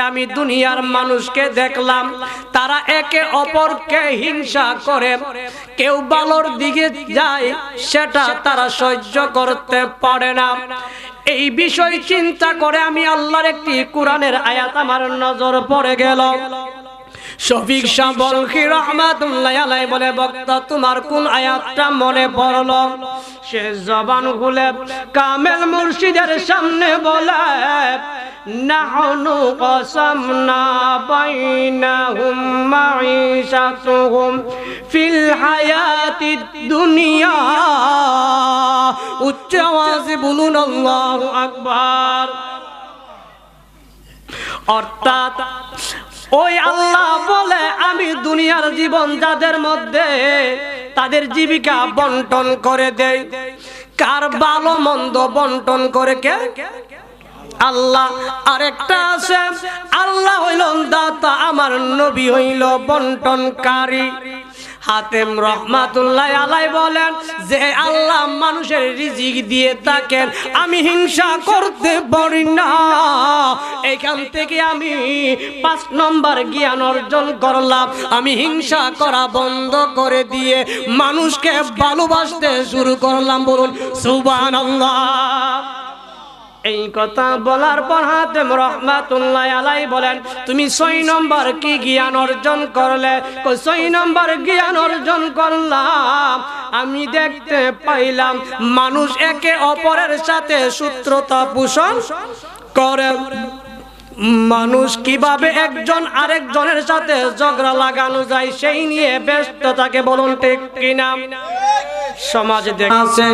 আমি দুনিয়ার মানুষকে দেখলাম, তারা একে অপরকে হিংসা করে। কেউ ভালোর দিকে যায়, সেটা তারা সহ্য করতে পারে না। এই বিষয় চিন্তা করে আমি আল্লাহর একটি কোরআনের আয়াত আমার নজর পড়ে গেল। শফিক শাহ বলখি রহমাতুল্লাহ আলাই বলে, বক্তা, তোমার কোন আয়াতটা মনে পড়ল? সে জবান খুলে কামেল মুর্শিদের সামনে বলে নাহনু কসমনা বাইনাহুম মাঈশাতুহুম ফিল হায়াতিদ দুনিয়া। উচ্চ আওয়াজে বলুন, আল্লাহু আকবার। অর্থাৎ ওই আল্লাহ বলে, আমি দুনিয়ার জীবন যাদের মধ্যে তাদের জীবিকা বন্টন করে দেই। কার ভালো মন্দ বন্টন করে কে? আল্লাহ আরেকটা আছে। আল্লাহ হইল দাতা, আমার নবী হইল বন্টনকারী। হাতেম রহমাতুল্লাহ আলাই বলেন, যে আল্লাহ মানুষের রিজিক দিয়ে থাকেন, আমি হিংসা করতে পারি না। এখান থেকে আমি পাঁচ নম্বর জ্ঞান অর্জন করলাম। আমি হিংসা করা বন্ধ করে দিয়ে মানুষকে ভালোবাসতে শুরু করলাম। বলুন সুবান এই কথা বলার পর হাতেম রহমাতুল্লাহ আলাই বলেন, তুমি ছয় নম্বর কি জ্ঞান অর্জন করলে? ছয় নম্বর জ্ঞান অর্জন করলাম। আমি দেখতে পাইলাম মানুষ একে অপরের সাথে সূত্রতা পোষণ করে। মানুষ কীভাবে একজন আরেকজনের সাথে ঝগড়া লাগানো যায় সেই নিয়ে ব্যস্ত থাকে বলুন ঠিক কিনা? সমাজে দেখা আছে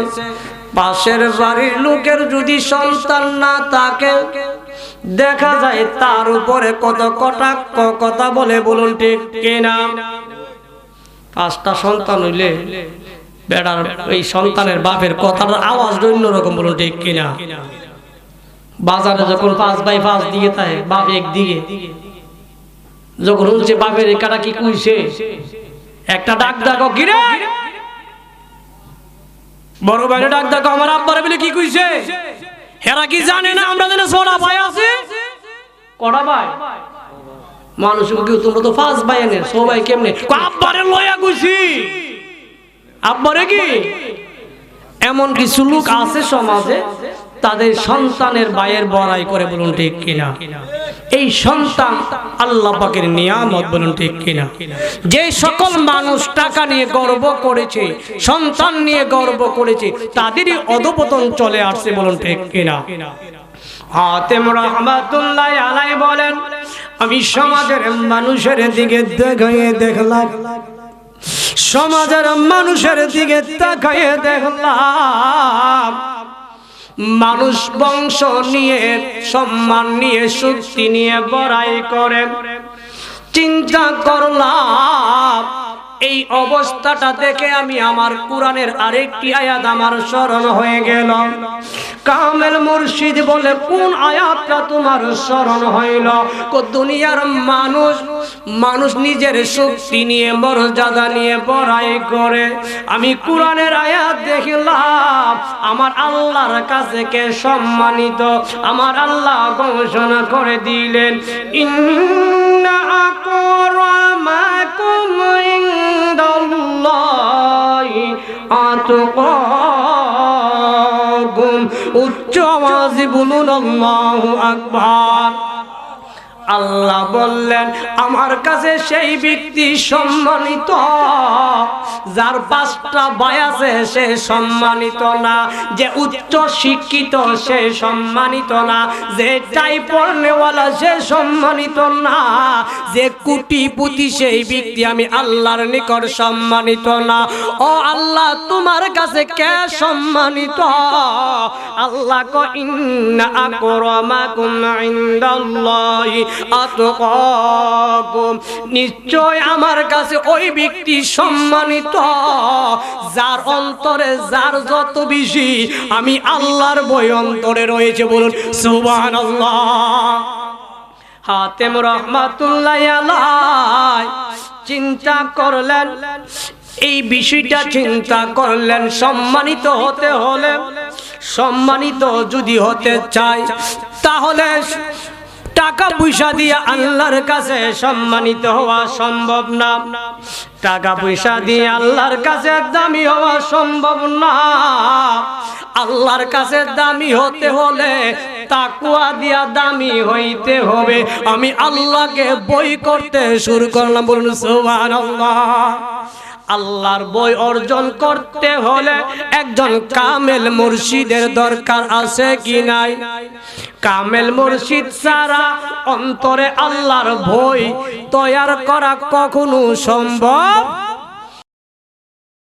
পাশের বাড়ির লোকের যদি সন্তান না থাকে, দেখা যায় তার উপরে কত কটাক্ষ, কথা বলে বলুন ঠিক কিনা? পাঁচটা সন্তান হইলে বেড়ার এই সন্তানের বাপের কথার আওয়াজ অন্যরকম বলুন ঠিক কিনা? বাজারে যখন পাঁচ বাই পাঁচ দিকে থাকে বাপ একদিকে যখন হচ্ছে বাপের একাটা কি কুইছে, একটা ডাক ডাকো গিরে বড় ভাইরে ডাক দেখো, আমার আব্বার বলে কি কইছে? হেরা কি জানে না আমরা জানে সোনা ভাই আছে? কড়া ভাই? মানুষ কি তোমরা তো ফার্স্ট ভাই এনে সবাই কেমনে? আব্বারে লয়া কইছি। আব্বারে কি? এমন কিছু লোক আছে সমাজে তাদের সন্তানের বায়ের বড়াই করে বলুন ঠিক কিনা? এই সন্তান আল্লাহ পাকের নিয়ামত বলুন ঠিক কিনা? যে সকল মানুষ টাকা নিয়ে গর্ব করেছে, সন্তান নিয়ে গর্ব করেছে, তাদেরই অধপতন চলে আসছে বলুন ঠিক কিনা? আলাই বলেন, আমি সমাজের মানুষের দিকে দেখাইয়ে দেখলাম। সমাজের মানুষের দিকে তাকাইয়ে দেখলাম। মানুষ বংশ নিয়ে সম্মান নিয়ে শক্তি নিয়ে বড়াই করে। চিন্তা করলাম এই অবস্থাটা দেখে আমি আমার কোরআনের আরেকটি আয়াত আমার স্মরণ হয়ে গেল। কামেল মুর্শিদ বলে, কোন আয়াতটা তোমার স্মরণ হইল? দুনিয়ার মানুষ মানুষ নিজের শক্তি নিয়ে, মর্যাদা নিয়ে বড়াই করে। আমি কোরআনের আয়াত দেখলাম, আমার আল্লাহর কাছে কে সম্মানিত? আমার আল্লাহ ঘোষণা করে দিলেন, ইন্না আকরামাকুম আতকাকুম উচ্চ আওয়াজে বলুন আল্লাহু বললেন, আমার কাছে সেই ব্যক্তি সম্মানিত। যার পাঁচটা ভাই আছে সে সম্মানিত না, যে উচ্চ শিক্ষিত সে সম্মানিত না, যে টাই পড়নেওয়ালা সে সম্মানিত না, যে কুটিপুতি সেই ব্যক্তি আমি আল্লাহর নিকট সম্মানিত না। ও আল্লাহ, তোমার কাছে কে সম্মানিত? আল্লাহ কো ইন্না আকরামাকুম ইনদাল্লাহি। নিশ্চয় আমার কাছে ওই ব্যক্তি সম্মানিত। যার অন্তরে, যার যত বেশি আমি আল্লাহর বই অন্তরে রয়েছে, বলুন, সুবহানাল্লাহ। হাতেম রহমাতুল্লাহ চিন্তা করলেন, এই বিষয়টা চিন্তা করলেন, সম্মানিত হতে হলে, সম্মানিত যদি হতে চাই তাহলে টাকা পয়সা দিয়ে আল্লাহর কাছে সম্মানিত হওয়া সম্ভব না। টাকা পয়সা দিয়ে আল্লাহর কাছে দামি হওয়া সম্ভব না। আল্লাহর কাছে দামি হতে হলে তাকুয়া দিয়া দামি হইতে হবে। আমি আল্লাহকে বই করতে শুরু করলাম, বলুন সুবহানাল্লাহ। আল্লাহর বই অর্জন করতে হলে একজন কামেল মুর্শিদের দরকার আছে কি নাই? কামেল মুর্শিদ ছাড়া অন্তরে আল্লাহর বই তৈয়ার করা কখনো সম্ভব